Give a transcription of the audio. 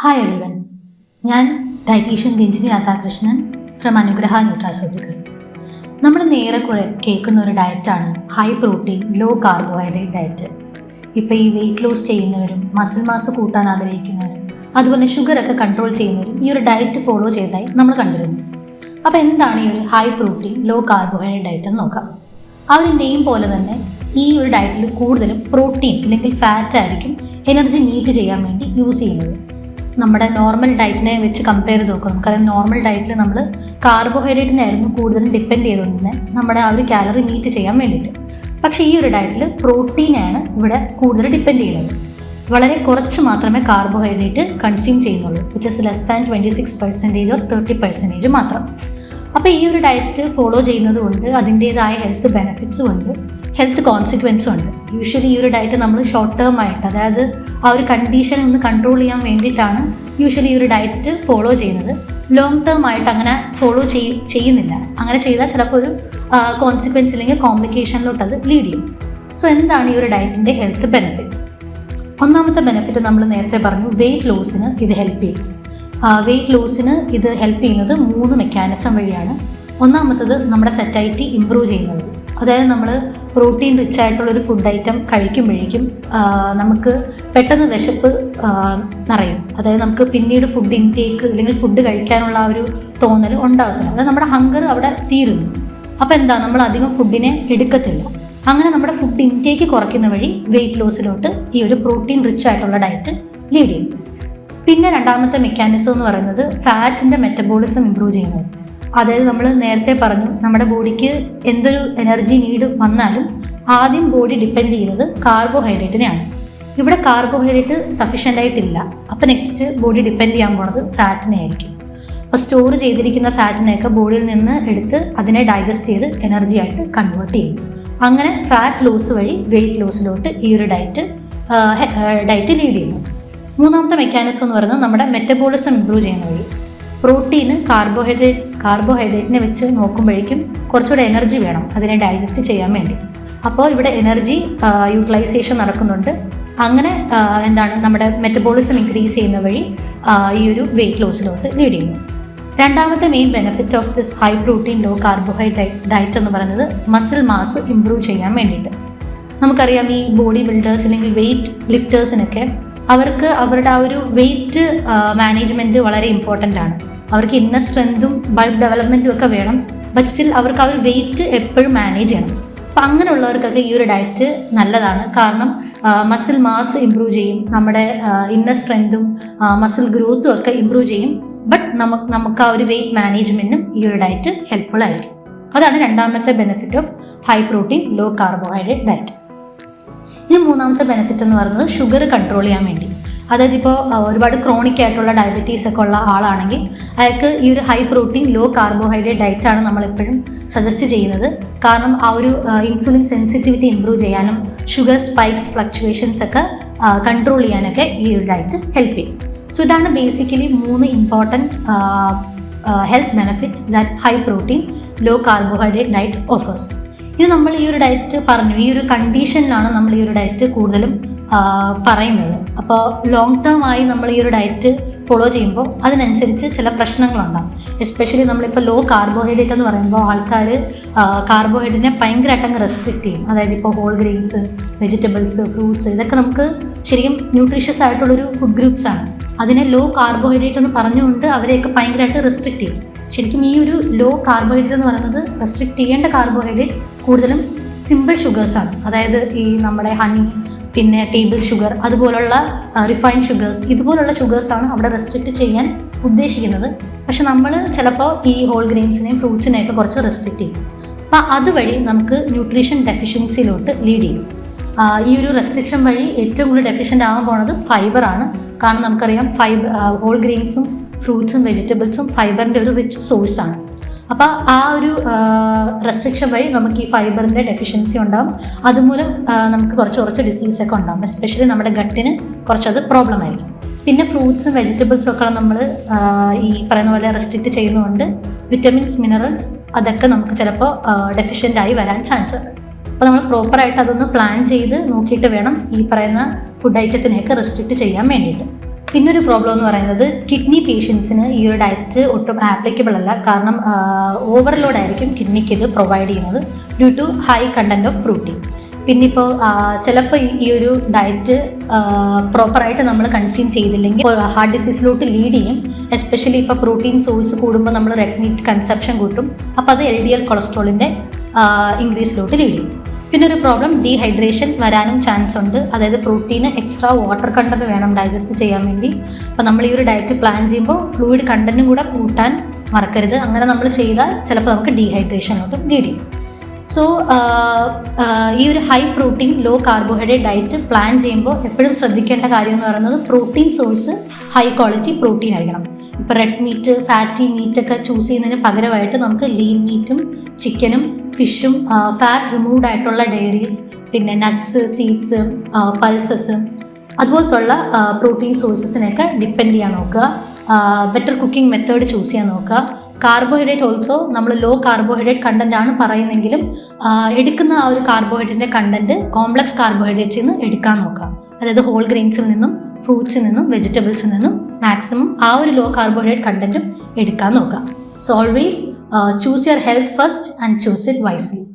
Hi everyone ഞാൻ dietitian Ranjini Radhakrishnan from Anugraha nutraceutical നമ്മൾ നേരെ കുറെ കേൾക്കുന്ന ഒരു ഡയറ്റാണ് high protein low carbohydrate diet ഇപ്പോൾ ഈ വെയിറ്റ് ലോസ് ചെയ്യുന്നവരും മസിൽ മാസ് കൂട്ടാൻ ആഗ്രഹിക്കുന്നവരും അതുപോലെ ഷുഗറൊക്കെ കൺട്രോൾ ചെയ്യുന്നവരും ഈ ഒരു ഡയറ്റ് ഫോളോ ചെയ്തായി നമ്മൾ കണ്ടിരുന്നു. അപ്പോൾ എന്താണ് ഈ ഒരു high protein low carbohydrate diet എന്ന് നോക്കാം. ആ ഒരു നെയിം പോലെ തന്നെ ഈ ഒരു ഡയറ്റിൽ കൂടുതലും പ്രോട്ടീൻ അല്ലെങ്കിൽ ഫാറ്റ് ആയിരിക്കും എനർജി മീറ്റ് ചെയ്യാൻ വേണ്ടി യൂസ് ചെയ്യുന്നത്. നമ്മുടെ നോർമൽ ഡയറ്റിനെ വെച്ച് കമ്പയർ ചെയ്ത് നോക്കാം. നമുക്കറിയാം നോർമൽ ഡയറ്റിൽ നമ്മൾ കാർബോഹൈഡ്രേറ്റിനായിരുന്നു കൂടുതലും ഡിപ്പെൻഡ് ചെയ്തുകൊണ്ടിരുന്നത് നമ്മുടെ ആ ഒരു കാലറി മീറ്റ് ചെയ്യാൻ വേണ്ടിയിട്ട്. പക്ഷേ ഈ ഒരു ഡയറ്റിൽ പ്രോട്ടീനാണ് ഇവിടെ കൂടുതൽ ഡിപ്പെൻഡ് ചെയ്യുന്നത്. വളരെ കുറച്ച് മാത്രമേ കാർബോഹൈഡ്രേറ്റ് കൺസ്യൂം ചെയ്യുന്നുള്ളൂ. Which is less than twenty six percentage or thirty percentage മാത്രം. അപ്പോൾ ഈ ഒരു ഡയറ്റ് ഫോളോ ചെയ്യുന്നത് കൊണ്ട് അതിന്റേതായ ഹെൽത്ത് ബെനിഫിറ്റ്സും ഉണ്ട്. ഹെൽത്ത് കോൺസിക്വൻസും ഉണ്ട്. യൂഷ്വലി ഈ ഒരു ഡയറ്റ് നമ്മൾ ഷോർട്ട് ടേം ആയിട്ട് അതായത് ആ ഒരു കണ്ടീഷൻ ഒന്ന് കൺട്രോൾ ചെയ്യാൻ വേണ്ടിയിട്ടാണ് യൂഷ്വലി ഈ ഒരു ഡയറ്റ് ഫോളോ ചെയ്യുന്നത്. ലോങ് ടേം ആയിട്ട് അങ്ങനെ ഫോളോ ചെയ് ചെയ്യുന്നില്ല. അങ്ങനെ ചെയ്താൽ ചിലപ്പോൾ ഒരു കോൺസിക്വൻസ് അല്ലെങ്കിൽ കോംപ്ലിക്കേഷനിലോട്ട് അത് ലീഡ് ചെയ്യും. സോ എന്താണ് ഈ ഒരു ഡയറ്റിന്റെ ഹെൽത്ത് ബെനിഫിറ്റ്സ് ഒന്നാമത്തെ ബെനിഫിറ്റ് നമ്മൾ നേരത്തെ പറഞ്ഞു വെയിറ്റ് ലോസിന് ഇത് ഹെൽപ്പ് ചെയ്യും. വെയിറ്റ് ലോസിന് ഇത് ഹെൽപ്പ് ചെയ്യുന്നത് മൂന്ന് മെക്കാനിസം വഴിയാണ്. ഒന്നാമത്തത് നമ്മുടെ സെറ്റൈറ്റി ഇമ്പ്രൂവ് ചെയ്യുന്നത്. അതായത് നമ്മൾ പ്രോട്ടീൻ റിച്ച് ആയിട്ടുള്ള ഒരു ഫുഡ് ഐറ്റം കഴിക്കുമ്പോഴേക്കും നമുക്ക് പെട്ടെന്ന് വിശപ്പ് നിറയും. അതായത് നമുക്ക് പിന്നീട് ഫുഡ് ഇൻടേക്ക് അല്ലെങ്കിൽ ഫുഡ് കഴിക്കാനുള്ള ആ ഒരു തോന്നൽ ഉണ്ടാകത്തില്ല അതായത് നമ്മുടെ ഹങ്കർ അവിടെ തീരുന്നു. അപ്പോൾ എന്താ? നമ്മൾ അധികം ഫുഡിനെ എടുക്കത്തില്ല. അങ്ങനെ നമ്മുടെ ഫുഡ് ഇൻടേക്ക് കുറയ്ക്കുന്ന വഴി വെയിറ്റ് ലോസിലോട്ട് ഈ ഒരു പ്രോട്ടീൻ റിച്ച് ആയിട്ടുള്ള ഡയറ്റ് ലീഡ് ചെയ്യും പിന്നെ രണ്ടാമത്തെ മെക്കാനിസം എന്ന് പറയുന്നത് ഫാറ്റിന്റെ മെറ്റബോളിസം ഇമ്പ്രൂവ് ചെയ്യുന്നത് അതായത് നമ്മൾ നേരത്തെ പറഞ്ഞു നമ്മുടെ ബോഡിക്ക് എന്തൊരു എനർജി നീഡ് വന്നാലും ആദ്യം ബോഡി ഡിപ്പെൻഡ് ചെയ്യുന്നത് കാർബോഹൈഡ്രേറ്റിനെയാണ് ഇവിടെ കാർബോഹൈഡ്രേറ്റ് സഫീഷ്യന്റ് ആയിട്ടില്ല. അപ്പോൾ നെക്സ്റ്റ് ബോഡി ഡിപ്പെൻഡ് ചെയ്യാൻ പോണത് ഫാറ്റിനെ ആയിരിക്കും അപ്പോൾ സ്റ്റോർ ചെയ്തിരിക്കുന്ന ഫാറ്റിനെയൊക്കെ ബോഡിയിൽ നിന്ന് എടുത്ത് അതിനെ ഡൈജസ്റ്റ് ചെയ്ത് എനർജി ആയിട്ട് കൺവേർട്ട് ചെയ്യും. അങ്ങനെ ഫാറ്റ് ലോസ് വഴി വെയിറ്റ് ലോസിലോട്ട് ഈ ഒരു ഡയറ്റ് ഡയറ്റ് ലീഡ് ചെയ്യുന്നു. മൂന്നാമത്തെ മെക്കാനിസം എന്ന് പറയുന്നത് നമ്മുടെ മെറ്റബോളിസം ഇമ്പ്രൂവ് ചെയ്യുന്ന വഴി. പ്രോട്ടീന് കാർബോഹൈഡ്രേറ്റ് കാർബോഹൈഡ്രേറ്റിനെ വെച്ച് നോക്കുമ്പോഴേക്കും കുറച്ചുകൂടെ എനർജി വേണം അതിനെ ഡൈജസ്റ്റ് ചെയ്യാൻ വേണ്ടി. അപ്പോൾ ഇവിടെ എനർജി യൂട്ടിലൈസേഷൻ നടക്കുന്നുണ്ട്. അങ്ങനെ എന്താണ് നമ്മുടെ മെറ്റബോളിസം ഇൻക്രീസ് ചെയ്യുന്ന വഴി ഈ ഒരു വെയിറ്റ് ലോസിലോട്ട് ലീഡ് ചെയ്യുന്നു. രണ്ടാമത്തെ main benefit of this high protein low carbohydrate diet എന്ന് പറയുന്നത് മസിൽ മാസ് ഇമ്പ്രൂവ് ചെയ്യാൻ വേണ്ടിയിട്ട്. നമുക്കറിയാം ഈ ബോഡി ബിൽഡേഴ്സ് അല്ലെങ്കിൽ വെയിറ്റ് ലിഫ്റ്റേഴ്സിനൊക്കെ അവർക്ക് അവരുടെ ആ ഒരു വെയിറ്റ് മാനേജ്മെന്റ് വളരെ ഇമ്പോർട്ടന്റ് ആണ്. അവർക്ക് ഇന്ന സ്ട്രെങ്തും ബൾബ് ഡെവലപ്മെന്റും ഒക്കെ വേണം ബട്ട് സ്റ്റിൽ അവർക്ക് ആ ഒരു വെയിറ്റ് എപ്പോഴും മാനേജ് ചെയ്യണം. അപ്പം അങ്ങനെയുള്ളവർക്കൊക്കെ ഈ ഒരു ഡയറ്റ് നല്ലതാണ്. കാരണം മസിൽ മാസ് ഇമ്പ്രൂവ് ചെയ്യും നമ്മുടെ ഇന്നർ സ്ട്രെങ്തും മസിൽ ഗ്രോത്തും ഒക്കെ ഇമ്പ്രൂവ് ചെയ്യും ബട്ട് നമുക്ക് നമുക്ക് ആ ഒരു വെയിറ്റ് മാനേജ്മെന്റും ഈ ഒരു ഡയറ്റ് ഹെൽപ്ഫുൾ ആയിരിക്കും. അതാണ് രണ്ടാമത്തെ benefit of high protein low carbohydrate diet ഇനി മൂന്നാമത്തെ ബെനിഫിറ്റ് എന്ന് പറയുന്നത് ഷുഗർ കൺട്രോൾ ചെയ്യാൻ വേണ്ടി. അതായത് ഇപ്പോൾ ഒരുപാട് ക്രോണിക് ആയിട്ടുള്ള ഡയബറ്റീസ് ഒക്കെ ഉള്ള ആളാണെങ്കിൽ അയാൾക്ക് ഈ ഒരു high protein low carbohydrate diet ആണ് നമ്മൾ എപ്പോഴും സജസ്റ്റ് ചെയ്യുന്നത്. കാരണം ആ ഒരു ഇൻസുലിൻ സെൻസിറ്റിവിറ്റി ഇമ്പ്രൂവ് ചെയ്യാനും ഷുഗർ സ്പൈക്സ് ഫ്ലക്ച്വേഷൻസ് ഒക്കെ കൺട്രോൾ ചെയ്യാനൊക്കെ ഈ ഒരു ഡയറ്റ് ഹെൽപ്പ് ചെയ്യും. സോ ഇതാണ് ബേസിക്കലി മൂന്ന് important health benefits that high protein low carbohydrate diet offers ഇത് നമ്മൾ ഈ ഒരു ഡയറ്റ് പറഞ്ഞു ഈ ഒരു കണ്ടീഷനിലാണ് നമ്മൾ ഈ ഒരു ഡയറ്റ് കൂടുതലും പറയുന്നത്. അപ്പോൾ ലോങ് ടേം ആയി നമ്മൾ ഈ ഒരു ഡയറ്റ് ഫോളോ ചെയ്യുമ്പോൾ അതിനനുസരിച്ച് ചില പ്രശ്നങ്ങളുണ്ടാകും എസ്പെഷ്യലി നമ്മളിപ്പോൾ ലോ കാർബോഹൈഡ്രേറ്റ് എന്ന് പറയുമ്പോൾ ആൾക്കാർ കാർബോഹൈഡ്രേറ്റിനെ ഭയങ്കരമായിട്ട് അങ്ങ് റെസ്ട്രിക്റ്റ് ചെയ്യും. അതായത് ഇപ്പോൾ ഹോൾ ഗ്രെയിൻസ് വെജിറ്റബിൾസ് ഫ്രൂട്ട്സ് ഇതൊക്കെ നമുക്ക് ശരിക്കും ന്യൂട്രീഷ്യസ് ആയിട്ടുള്ളൊരു ഫുഡ് ഗ്രൂപ്പ്സ് ആണ്. അതിനെ ലോ കാർബോഹൈഡ്രേറ്റ് എന്ന് പറഞ്ഞുകൊണ്ട് അവരെയൊക്കെ ഭയങ്കരമായിട്ട് റെസ്ട്രിക്റ്റ് ചെയ്യും. ശരിക്കും ഈ ഒരു ലോ കാർബോഹൈഡ്രേറ്റ് എന്ന് പറയുന്നത് റെസ്ട്രിക്റ്റ് ചെയ്യേണ്ട കാർബോഹൈഡ്രേറ്റ് കൂടുതലും സിമ്പിൾ ഷുഗേഴ്സാണ് അതായത് ഈ നമ്മുടെ ഹണി പിന്നെ ടേബിൾ ഷുഗർ അതുപോലുള്ള റിഫൈൻഡ് ഷുഗേഴ്സ് ഇതുപോലുള്ള ഷുഗേഴ്സാണ് അവിടെ റെസ്ട്രിക്റ്റ് ചെയ്യാൻ ഉദ്ദേശിക്കുന്നത്. പക്ഷെ നമ്മൾ ചിലപ്പോൾ ഈ ഹോൾ ഗ്രെയിൻസിനെയും ഫ്രൂട്ട്സിനെയൊക്കെ കുറച്ച് റെസ്ട്രിക്റ്റ് ചെയ്യും. അപ്പോൾ അതുവഴി നമുക്ക് ന്യൂട്രീഷൻ ഡെഫിഷ്യൻസിയിലോട്ട് ലീഡ് ചെയ്യും. ഈ ഒരു റെസ്ട്രിക്ഷൻ വഴി ഏറ്റവും കൂടുതൽ ഡെഫിഷ്യന്റ് ആകാൻ പോണത് ഫൈബർ ആണ്. കാരണം നമുക്കറിയാം ഫൈബർ ഹോൾ ഗ്രെയിൻസും ഫ്രൂട്ട്സും വെജിറ്റബിൾസും ഫൈബറിന്റെ ഒരു റിച്ച് സോഴ്സാണ് അപ്പോൾ ആ ഒരു റെസ്ട്രിക്ഷൻ വഴി നമുക്ക് ഈ ഫൈബറിന്റെ ഡെഫിഷ്യൻസി ഉണ്ടാകും അതുമൂലം നമുക്ക് കുറച്ച് കുറച്ച് ഡിസീസൊക്കെ ഉണ്ടാകും എസ്പെഷ്യലി നമ്മുടെ ഗട്ടിന് കുറച്ചത് പ്രോബ്ലം ആയിരിക്കും. പിന്നെ ഫ്രൂട്ട്സും വെജിറ്റബിൾസും ഒക്കെ നമ്മൾ ഈ പറയുന്ന പോലെ റെസ്ട്രിക്റ്റ് ചെയ്യുന്നതുകൊണ്ട് വിറ്റമിൻസ് മിനറൽസ് അതൊക്കെ നമുക്ക് ചിലപ്പോൾ ഡെഫിഷ്യന്റ് ആയി വരാൻ ചാൻസ് ഉണ്ട്. അപ്പോൾ നമ്മൾ പ്രോപ്പറായിട്ട് അതൊന്ന് പ്ലാൻ ചെയ്ത് നോക്കിയിട്ട് വേണം ഈ പറയുന്ന ഫുഡ് ഐറ്റത്തിനെയൊക്കെ റെസ്ട്രിക്റ്റ് ചെയ്യാൻ വേണ്ടിയിട്ട്. പിന്നെ ഒരു പ്രോബ്ലം എന്ന് പറയുന്നത് കിഡ്നി പേഷ്യൻസിന് ഈ ഒരു ഡയറ്റ് ഒട്ടും ആപ്ലിക്കബിൾ അല്ല. കാരണം ഓവർലോഡ് ആയിരിക്കും കിഡ്നിക്ക് ഇത് പ്രൊവൈഡ് ചെയ്യുന്നത് due to high content of protein പിന്നെ ഇപ്പോൾ ചിലപ്പോൾ ഈ ഒരു ഡയറ്റ് പ്രോപ്പറായിട്ട് നമ്മൾ കൺസ്യൂം ചെയ്തില്ലെങ്കിൽ ഹാർട്ട് ഡിസീസിലോട്ട് ലീഡ് ചെയ്യും. എസ്പെഷ്യലി ഇപ്പോൾ പ്രോട്ടീൻ സോഴ്സ് കൂടുമ്പോൾ നമ്മൾ റെഡ് മീറ്റ് കൺസപ്ഷൻ കൂട്ടും. അപ്പോൾ അത് എൽ ഡി എൽ കൊളസ്ട്രോളിന്റെ ഇൻക്രീസിലോട്ട് ലീഡ് ചെയ്യും. പിന്നെ ഒരു പ്രോബ്ലം ഡീഹൈഡ്രേഷൻ വരാനും ചാൻസ് ഉണ്ട്. അതായത് പ്രോട്ടീന് എക്സ്ട്രാ വാട്ടർ കണ്ടന്റ് വേണം ഡൈജസ്റ്റ് ചെയ്യാൻ വേണ്ടി. അപ്പോൾ നമ്മൾ ഈ ഒരു ഡയറ്റ് പ്ലാൻ ചെയ്യുമ്പോൾ ഫ്ലൂയിഡ് കണ്ടന്റും കൂടെ കൂട്ടാൻ മറക്കരുത്. അങ്ങനെ നമ്മൾ ചെയ്താൽ ചിലപ്പോൾ നമുക്ക് ഡീഹൈഡ്രേഷനോട്ട് ലീഡ് ചെയ്യും സോ ഈ ഒരു high protein low carbohydrate diet plan ചെയ്യുമ്പോൾ എപ്പോഴും ശ്രദ്ധിക്കേണ്ട കാര്യം എന്ന് പറയുന്നത് protein source high quality protein ആയിരിക്കണം. ഇപ്പോൾ റെഡ് മീറ്റ് ഫാറ്റി മീറ്റ് ഒക്കെ ചൂസ് ചെയ്യുന്നതിന് പകരമായിട്ട് നമുക്ക് ലീൻ മീറ്റും ചിക്കനും ഫിഷും ഫാറ്റ് റിമൂവ്ഡ് ആയിട്ടുള്ള ഡയറീസ് പിന്നെ നട്ട്സ് സീഡ്സ് പൾസസ് അതുപോലത്തുള്ള പ്രോട്ടീൻ സോഴ്സസിനെയൊക്കെ ഡിപ്പെൻഡ് ചെയ്യാൻ നോക്കുക. ബെറ്റർ കുക്കിംഗ് മെത്തേഡ് ചൂസ് ചെയ്യാൻ നോക്കുക. കാർബോഹൈഡ്രേറ്റ് ഓൾസോ നമ്മൾ ലോ കാർബോഹൈഡ്രേറ്റ് കണ്ടന്റ് ആണ് പറയുന്നെങ്കിലും എടുക്കുന്ന ആ ഒരു കാർബോഹൈഡ്രേറ്റിന്റെ കണ്ടന്റ് കോംപ്ലക്സ് കാർബോഹൈഡ്രേറ്റ്സിൽ നിന്ന് എടുക്കാൻ നോക്കുക. അതായത് ഹോൾ ഗ്രെയിൻസിൽ നിന്നും ഫ്രൂട്ട്സിൽ നിന്നും വെജിറ്റബിൾസിൽ നിന്നും മാക്സിമം ആ ഒരു ലോ കാർബോഹൈഡ്രേറ്റ് കണ്ടന്റും എടുക്കാൻ നോക്കുക. So always Uh, choose your health first and choose it wisely.